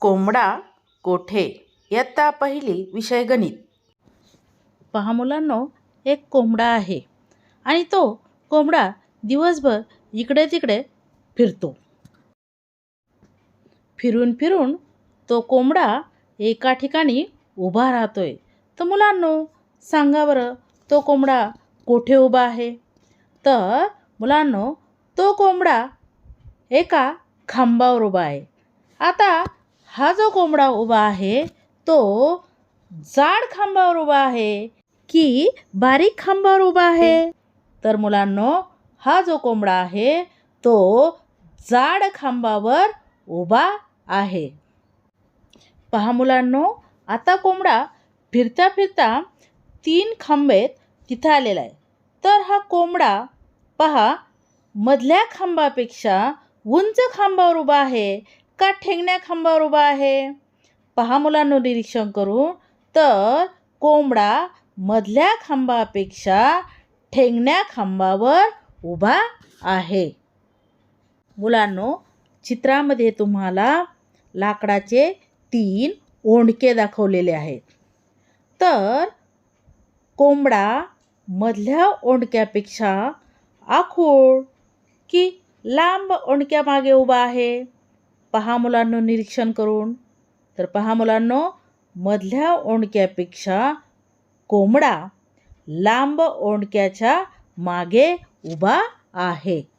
कोंबडा कोठे इयत्ता पहिली विषय गणित. पहा मुलांनो एक कोंबडा आहे आणि तो कोंबडा दिवसभर इकडे तिकडे फिरतो. फिरून फिरून तो कोंबडा एका ठिकाणी उभा राहतोय. तर मुलांनो सांगा बरं तो कोंबडा कोठे उभा आहे? तर मुलांनो तो कोंबडा एका खांबावर उभा आहे. आता हा जो कोंबडा उभा आहे तो जाड खांबावर उभा आहे की बारीक खांबावर उभा आहे? तर मुलांनो हा जो कोंबडा आहे तो जाड खांबावर उभा आहे. पहा मुलांनो आता कोंबडा फिरता फिरता तीन खांबेत तिथं आलेला आहे. तर हा कोंबडा पहा मधल्या खांबापेक्षा उंच खांबावर उभा आहे का ठेंगण्या खांबावर उभा आहे? पहा मुलांनो निरीक्षण करून तर कोंबडा मधल्या खांबापेक्षा ठेंगण्या खांबावर उभा आहे. मुलांनो चित्रामध्ये तुम्हाला लाकडाचे तीन ओंडके दाखवलेले आहेत. तर कोंबडा मधल्या ओंडक्यापेक्षा आखूड की लांब ओंडक्यामागे उभा आहे? पहा मुलांनो निरीक्षण करून. तर पहा मुलांनो मधल्या ओंडक्यापेक्षा कोंबडा लांब ओंडक्याच्या मागे उभा आहे.